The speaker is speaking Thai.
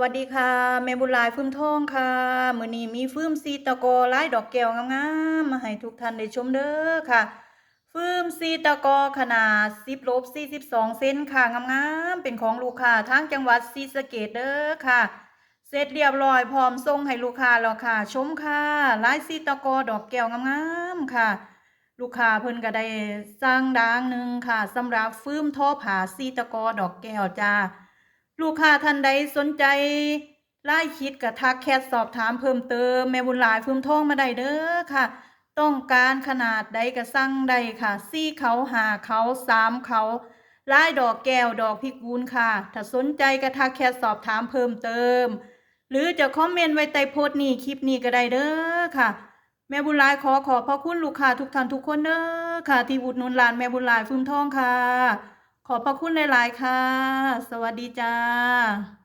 วัสดีค่ะแม่บุญลายฟื้มทองค่ะมื้อนี้มีฟื้มซีตะกอลายดอกแก้วงามๆมาให้ทุกท่านได้ชมเด้อค่ะฟื้มซีตะกอขนาด10ลบ42 เซนค่ะงามๆเป็นของลูกค้าทางจังหวัดศรีสะเกษเด้อค่ะ เสร็จเรียบร้อยพร้อมส่งให้ลูกค้าแล้วค่ะ ชมค่ะลายซีตะกอดอกแก้วงามๆค่ะ ลูกค้าเพิ่นก็ได้สร้างดางหนึ่งค่ะสำหรับฟื้มท่อผาซีตะกอดอกแก้วจ้า ลูกค้าท่านใดสนใจไล่คิดกับทักแคทสอบถามเพิ่มเติมแม่บุญหลายฟื้มท่องมาได้เด้อค่ะ ต้องการขนาดใดก็สั่งได้ค่ะซี่เขาหาเขาสามเขาลายดอกแก้วดอกพิกุลค่ะ ถ้าสนใจก็ทักแคทสอบถามเพิ่มเติม หรือจะคอมเมนต์ไว้ใต้โพสต์นี้คลิปนี้ก็ได้เด้อค่ะ แม่บุญหลายขอขอบพระคุณลูกค้าทุกท่านทุกคนเด้อค่ะ ที่อุดหนุนร้านแม่บุญหลายฟื้มทองค่ะ ขอบพระคุณหลาย ๆ ค่ะ สวัสดีจ้า